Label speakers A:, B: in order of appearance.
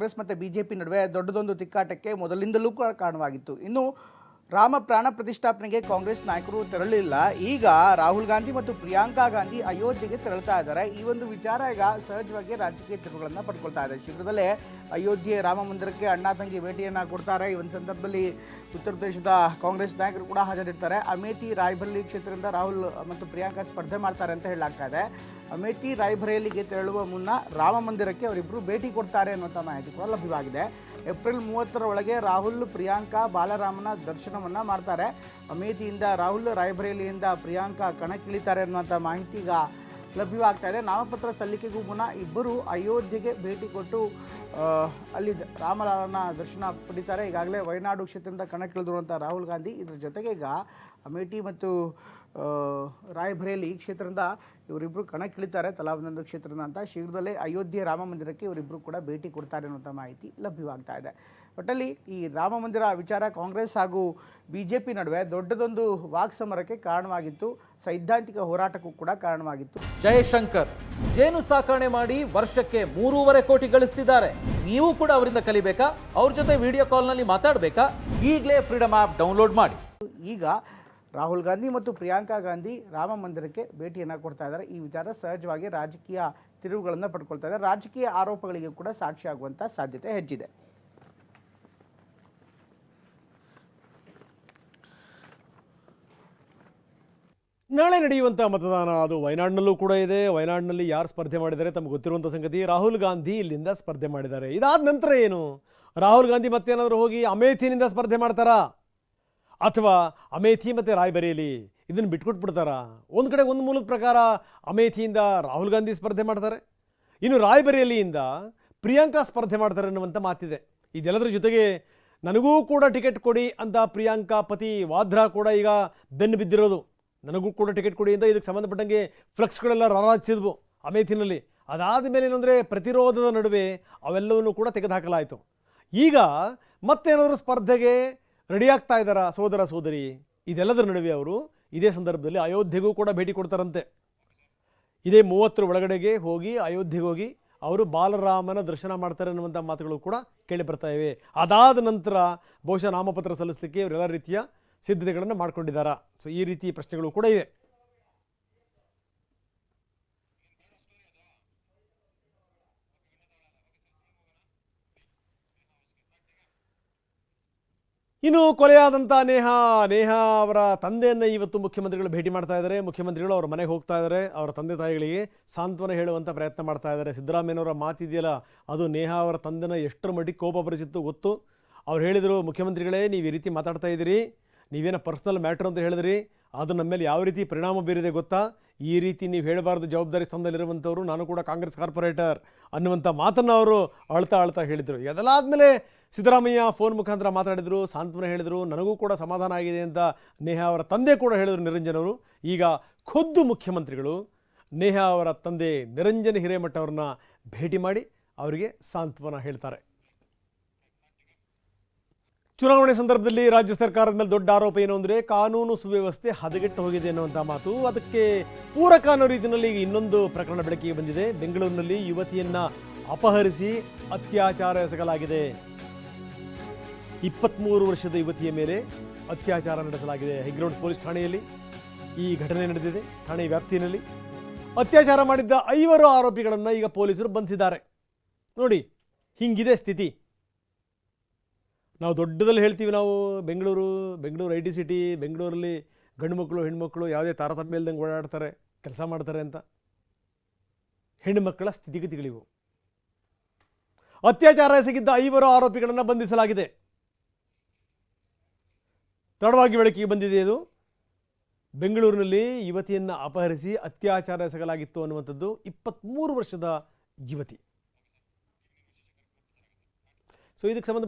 A: ಕಾಂಗ್ರೆಸ್ ಮತ್ತು B J P ನಡುವೆ ದೊಡ್ಡದೊಂದು ತಿಕ್ಕಾಟಕ್ಕೆ ಮೊದಲಿಂದಲೂ ಕೂಡ ಕಾರಣವಾಗಿತ್ತು. ಇನ್ನು ರಾಮ ಪ್ರಾಣ ಪ್ರತಿಷ್ಠಾಪನೆಗೆ ಕಾಂಗ್ರೆಸ್ ನಾಯಕರು ತೆರಳಿಲ್ಲ. ಈಗ ರಾಹುಲ್ ಗಾಂಧಿ ಮತ್ತು ಪ್ರಿಯಾಂಕಾ ಗಾಂಧಿ ಅಯೋಧ್ಯೆಗೆ ತೆರಳ್ತಾ ಇದ್ದಾರೆ. ಈ ಒಂದು ವಿಚಾರ ಈಗ ಸಹಜವಾಗಿ ರಾಜಕೀಯ ತಿರುಗಳನ್ನು ಪಡ್ಕೊಳ್ತಾ ಇದೆ. ಶೀಘ್ರದಲ್ಲೇ ಅಯೋಧ್ಯೆ ರಾಮ ಮಂದಿರಕ್ಕೆ ಅಣ್ಣ ತಂಗಿ ಭೇಟಿಯನ್ನು ಕೊಡ್ತಾರೆ. ಈ ಒಂದು ಸಂದರ್ಭದಲ್ಲಿ ಉತ್ತರ ಪ್ರದೇಶದ ಕಾಂಗ್ರೆಸ್ ನಾಯಕರು ಕೂಡ ಹಾಜರಿರ್ತಾರೆ. ಅಮೇಥಿ ರಾಯ್ಬಲ್ಲಿ ಕ್ಷೇತ್ರದಿಂದ ರಾಹುಲ್ ಮತ್ತು ಪ್ರಿಯಾಂಕಾ ಸ್ಪರ್ಧೆ ಮಾಡ್ತಾರೆ ಅಂತ ಹೇಳಲಾಗ್ತಾ ಇದೆ. ಅಮೇಥಿ ರಾಯ್ಬರೇಲಿಗೆ ತೆರಳುವ ಮುನ್ನ ರಾಮ ಮಂದಿರಕ್ಕೆ ಅವರಿಬ್ಬರು ಭೇಟಿ ಕೊಡ್ತಾರೆ ಅನ್ನುವಂಥ ಮಾಹಿತಿ ಕೂಡ ಲಭ್ಯವಾಗಿದೆ ಏಪ್ರಿಲ್ ಮೂವತ್ತರ ಒಳಗೆ ರಾಹುಲ್, ಪ್ರಿಯಾಂಕಾ, ಬಾಲರಾಮನ ದರ್ಶನವನ್ನು ಮಾಡ್ತಾರೆ. ಅಮೇಥಿಯಿಂದ ರಾಹುಲ್ ರಾಯ್ಬರೇಲಿಯಿಂದ ಪ್ರಿಯಾಂಕಾ ಕಣಕ್ಕಿಳಿತಾರೆ ಅನ್ನುವಂಥ ಮಾಹಿತಿ ಈಗ ಲಭ್ಯವಾಗ್ತಾ ಇದೆ. ನಾಮಪತ್ರ ಸಲ್ಲಿಕೆಗೂ ಮುನ್ನ ಇಬ್ಬರು ಅಯೋಧ್ಯೆಗೆ ಭೇಟಿ ಕೊಟ್ಟು ಅಲ್ಲಿ ರಾಮಲಾಲನ ದರ್ಶನ ಪಡಿತಾರೆ. ಈಗಾಗಲೇ ವಯನಾಡು ಕ್ಷೇತ್ರದಿಂದ ಕಣಕ್ಕಿಳಿದಿರುವಂಥ ರಾಹುಲ್ ಗಾಂಧಿ ಇದರ ಜೊತೆಗೆ ಈಗ ಅಮೇಠಿ ಮತ್ತು ರಾಯಭರೇಲಿ ರಾಯ್ಬರೇಲಿ ಈ ಕ್ಷೇತ್ರದಿಂದ ಇವರಿಬ್ಬರು ಕಣಕ್ಕಿಳಿತಾರೆ ತಲಾ ಒಂದೊಂದು ಕ್ಷೇತ್ರದಿಂದ ಅಂತ. ಶೀಘ್ರದಲ್ಲೇ ಅಯೋಧ್ಯೆ ರಾಮ ಮಂದಿರಕ್ಕೆ ಇವರಿಬ್ಬರು ಕೂಡ ಭೇಟಿ ಕೊಡ್ತಾರೆ ಅನ್ನುವಂಥ ಮಾಹಿತಿ ಲಭ್ಯವಾಗ್ತಾ ಇದೆ. ಒಟ್ಟಲ್ಲಿ ಈ ರಾಮ ಮಂದಿರ ವಿಚಾರ ಕಾಂಗ್ರೆಸ್ ಹಾಗೂ ಬಿ ಜೆ ಪಿ ನಡುವೆ ದೊಡ್ಡದೊಂದು ವಾಕ್ಸಮರಕ್ಕೆ ಕಾರಣವಾಗಿತ್ತು. ಸೈದ್ಧಾಂತಿಕ ಹೋರಾಟಕ್ಕೂ ಕೂಡ ಕಾರಣವಾಗಿತ್ತು.
B: ಜಯಶಂಕರ್ ಜೇನು ಸಾಕಣೆ ಮಾಡಿ ವರ್ಷಕ್ಕೆ ಮೂರುವರೆ ಕೋಟಿ ಗಳಿಸ್ತಿದ್ದಾರೆ. ನೀವು ಕೂಡ ಅವರಿಂದ ಕಲಿಬೇಕಾ? ಅವ್ರ ಜೊತೆ ವಿಡಿಯೋ ಕಾಲ್ನಲ್ಲಿ ಮಾತಾಡಬೇಕಾ? ಈಗಲೇ ಫ್ರೀಡಮ್ ಆ್ಯಪ್ ಡೌನ್ಲೋಡ್ ಮಾಡಿ.
A: ಈಗ ರಾಹುಲ್ ಗಾಂಧಿ ಮತ್ತು ಪ್ರಿಯಾಂಕಾ ಗಾಂಧಿ ರಾಮ ಮಂದಿರಕ್ಕೆ ಭೇಟಿಯನ್ನು ಕೊಡ್ತಾ ಇದ್ದಾರೆ. ಈ ವಿಚಾರ ಸಹಜವಾಗಿ ರಾಜಕೀಯ ತಿರುವುಗಳನ್ನು ಪಡ್ಕೊಳ್ತಾ ಇದ್ದಾರೆ. ರಾಜಕೀಯ ಆರೋಪಗಳಿಗೆ ಕೂಡ ಸಾಕ್ಷಿಯಾಗುವಂಥ ಸಾಧ್ಯತೆ ಹೆಚ್ಚಿದೆ.
C: ನಾಳೆ ನಡೆಯುವಂಥ ಮತದಾನ ಅದು ವಯನಾಡ್ನಲ್ಲೂ ಕೂಡ ಇದೆ. ವಯನಾಡ್ನಲ್ಲಿ ಯಾರು ಸ್ಪರ್ಧೆ ಮಾಡಿದ್ದಾರೆ ತಮಗೆ ಗೊತ್ತಿರುವಂಥ ಸಂಗತಿ, ರಾಹುಲ್ ಗಾಂಧಿ ಇಲ್ಲಿಂದ ಸ್ಪರ್ಧೆ ಮಾಡಿದ್ದಾರೆ. ಇದಾದ ನಂತರ ಏನು? ರಾಹುಲ್ ಗಾಂಧಿ ಮತ್ತೇನಾದರೂ ಹೋಗಿ ಅಮೇಥಿನಿಂದ ಸ್ಪರ್ಧೆ ಮಾಡ್ತಾರಾ? ಅಥವಾ ಅಮೇಥಿ ಮತ್ತು ರಾಯ್ಬರೇಲಿ ಇದನ್ನು ಬಿಟ್ಕೊಟ್ಬಿಡ್ತಾರಾ? ಒಂದು ಕಡೆ ಒಂದು ಮೂಲದ ಪ್ರಕಾರ ಅಮೇಥಿಯಿಂದ ರಾಹುಲ್ ಗಾಂಧಿ ಸ್ಪರ್ಧೆ ಮಾಡ್ತಾರೆ. ಇನ್ನು ರಾಯ್ಬರೇಲಿಯಿಂದ ಪ್ರಿಯಾಂಕಾ ಸ್ಪರ್ಧೆ ಮಾಡ್ತಾರೆ ಅನ್ನುವಂಥ ಮಾತಿದೆ. ಇದೆಲ್ಲದರ ಜೊತೆಗೆ ನನಗೂ ಕೂಡ ಟಿಕೆಟ್ ಕೊಡಿ ಅಂತ ಪ್ರಿಯಾಂಕಾ ಪತಿ ವಾದ್ರಾ ಕೂಡ ಈಗ ಬೆನ್ನು ಬಿದ್ದಿರೋದು. ನನಗೂ ಕೂಡ ಟಿಕೆಟ್ ಕೊಡಿ ಅಂತ ಇದಕ್ಕೆ ಸಂಬಂಧಪಟ್ಟಂಗೆ ಫ್ಲೆಕ್ಸ್ಗಳೆಲ್ಲ ರಾರಾಜಿಸಿದ್ವು ಅಮೇಥಿನಲ್ಲಿ. ಅದಾದ ಮೇಲೆ ಏನಂದರೆ ಪ್ರತಿರೋಧದ ನಡುವೆ ಅವೆಲ್ಲವನ್ನು ಕೂಡ ತೆಗೆದುಹಾಕಲಾಯಿತು. ಈಗ ಮತ್ತೇನಾದರೂ ಸ್ಪರ್ಧೆಗೆ ರೆಡಿ ಆಗ್ತಾ ಇದ್ದಾರಾ ಸೋದರ ಸೋದರಿ? ಇದೆಲ್ಲದರ ನಡುವೆ ಅವರು ಇದೇ ಸಂದರ್ಭದಲ್ಲಿ ಅಯೋಧ್ಯೆಗೂ ಕೂಡ ಭೇಟಿ ಕೊಡ್ತಾರಂತೆ. ಇದೇ ಮೂವತ್ತರ ಒಳಗಡೆಗೆ ಹೋಗಿ ಅಯೋಧ್ಯೆಗೆ ಹೋಗಿ ಅವರು ಬಾಲರಾಮನ ದರ್ಶನ ಮಾಡ್ತಾರೆ ಅನ್ನುವಂಥ ಮಾತುಗಳು ಕೂಡ ಕೇಳಿ ಬರ್ತಾ ಇವೆ. ಅದಾದ ನಂತರ ಬಹುಶಃ ನಾಮಪತ್ರ ಸಲ್ಲಿಸಲಿಕ್ಕೆ ಇವರೆಲ್ಲ ರೀತಿಯ ಸಿದ್ಧತೆಗಳನ್ನು ಮಾಡ್ಕೊಂಡಿದ್ದಾರೆ? ಸೊ ಈ ರೀತಿ ಪ್ರಶ್ನೆಗಳು ಕೂಡ ಇವೆ. ಇನ್ನು ಕೊಲೆಯಾದಂಥ ನೇಹ ನೇಹ ಅವರ ತಂದೆಯನ್ನು ಇವತ್ತು ಮುಖ್ಯಮಂತ್ರಿಗಳು ಭೇಟಿ ಮಾಡ್ತಾ ಇದ್ದಾರೆ. ಮುಖ್ಯಮಂತ್ರಿಗಳು ಅವರ ಮನೆಗೆ ಹೋಗ್ತಾ ಇದ್ದಾರೆ. ಅವರ ತಂದೆ ತಾಯಿಗಳಿಗೆ ಸಾಂತ್ವನ ಹೇಳುವಂಥ ಪ್ರಯತ್ನ ಮಾಡ್ತಾ ಇದ್ದಾರೆ. ಸಿದ್ದರಾಮಯ್ಯನವರ ಮಾತಿದೆಯಲ್ಲ, ಅದು ನೇಹ ಅವರ ತಂದೆನ ಎಷ್ಟರ ಮಟ್ಟಿಗೆ ಕೋಪ ಬರಿಸಿತ್ತು ಗೊತ್ತು. ಅವ್ರು ಹೇಳಿದರು, ಮುಖ್ಯಮಂತ್ರಿಗಳೇ, ನೀವು ಈ ರೀತಿ ಮಾತಾಡ್ತಾ ಇದ್ದೀರಿ. ನೀವೇನೋ ಪರ್ಸ್ನಲ್ ಮ್ಯಾಟ್ರ್ ಅಂತ ಹೇಳಿದ್ರಿ. ಅದು ನಮ್ಮ ಮೇಲೆ ಯಾವ ರೀತಿ ಪರಿಣಾಮ ಬೀರಿದೆ ಗೊತ್ತಾ? ಈ ರೀತಿ ನೀವು ಹೇಳಬಾರ್ದು ಜವಾಬ್ದಾರಿ ಸ್ಥಾನದಲ್ಲಿರುವಂಥವ್ರು ನಾನು ಕೂಡ ಕಾಂಗ್ರೆಸ್ ಕಾರ್ಪೊರೇಟರ್ ಅನ್ನುವಂಥ ಮಾತನ್ನು ಅವರು ಅಳ್ತಾ ಅಳ್ತಾ ಹೇಳಿದರು. ಇದೆಲ್ಲ ಆದಮೇಲೆ ಸಿದ್ದರಾಮಯ್ಯ ಫೋನ್ ಮುಖಾಂತರ ಮಾತಾಡಿದರು, ಸಾಂತ್ವನ ಹೇಳಿದರು, ನನಗೂ ಕೂಡ ಸಮಾಧಾನ ಆಗಿದೆ ಅಂತ ನೇಹಾ ಅವರ ತಂದೆ ಕೂಡ ಹೇಳಿದರು ನಿರಂಜನ್ ಅವರು. ಈಗ ಖುದ್ದು ಮುಖ್ಯಮಂತ್ರಿಗಳು ನೇಹಾ ಅವರ ತಂದೆ ನಿರಂಜನ್ ಹಿರೇಮಠ ಅವ್ರನ್ನ ಭೇಟಿ ಮಾಡಿ ಅವರಿಗೆ ಸಾಂತ್ವನ ಹೇಳ್ತಾರೆ. ಚುನಾವಣೆ ಸಂದರ್ಭದಲ್ಲಿ ರಾಜ್ಯ ಸರ್ಕಾರದ ಮೇಲೆ ದೊಡ್ಡ ಆರೋಪ ಏನು ಅಂದರೆ ಕಾನೂನು ಸುವ್ಯವಸ್ಥೆ ಹದಗೆಟ್ಟು ಹೋಗಿದೆ ಅನ್ನುವಂಥ ಮಾತು. ಅದಕ್ಕೆ ಪೂರಕ ಅನ್ನೋ ರೀತಿಯಲ್ಲಿ ಇನ್ನೊಂದು ಪ್ರಕರಣ ಬೆಳಕಿಗೆ ಬಂದಿದೆ. ಬೆಂಗಳೂರಿನಲ್ಲಿ ಯುವತಿಯನ್ನು ಅಪಹರಿಸಿ ಅತ್ಯಾಚಾರ ಎಸಗಲಾಗಿದೆ. ಇಪ್ಪತ್ತ್ಮೂರು ವರ್ಷದ ಯುವತಿಯ ಮೇಲೆ ಅತ್ಯಾಚಾರ ನಡೆಸಲಾಗಿದೆ. ಹೆಗ್ರೌಂಡ್ ಪೊಲೀಸ್ ಠಾಣೆಯಲ್ಲಿ ಈ ಘಟನೆ ನಡೆದಿದೆ. ಠಾಣೆ ವ್ಯಾಪ್ತಿಯಲ್ಲಿ ಅತ್ಯಾಚಾರ ಮಾಡಿದ್ದ ಐವರು ಆರೋಪಿಗಳನ್ನು ಈಗ ಪೊಲೀಸರು ಬಂಧಿಸಿದ್ದಾರೆ. ನೋಡಿ, ಹಿಂಗಿದೆ ಸ್ಥಿತಿ. ನಾವು ದೊಡ್ಡದಲ್ಲಿ ಹೇಳ್ತೀವಿ ನಾವು Bengaluru Bengaluru I T city, ಬೆಂಗಳೂರಲ್ಲಿ ಗಂಡು ಮಕ್ಕಳು ಹೆಣ್ಮಕ್ಳು ಯಾವುದೇ ತಾರತಮ್ಯ ಇಲ್ದಂಗೆ ಓಡಾಡ್ತಾರೆ, ಕೆಲಸ ಮಾಡ್ತಾರೆ ಅಂತ. ಹೆಣ್ಣು ಮಕ್ಕಳ ಸ್ಥಿತಿಗತಿಗಳಿವು. ಅತ್ಯಾಚಾರ ಎಸಗಿದ್ದ ಐವರು ಆರೋಪಿಗಳನ್ನು ಬಂಧಿಸಲಾಗಿದೆ. ತಡವಾಗಿ ಬೆಳಕಿಗೆ ಬಂದಿದೆ ಇದು. ಬೆಂಗಳೂರಿನಲ್ಲಿ ಯುವತಿಯನ್ನು ಅಪಹರಿಸಿ ಅತ್ಯಾಚಾರ ಎಸಗಲಾಗಿತ್ತು ಅನ್ನುವಂಥದ್ದು ಇಪ್ಪತ್ತ್ಮೂರು ವರ್ಷದ ಯುವತಿ. ಸೊ ಇದಕ್ಕೆ ಸಂಬಂಧ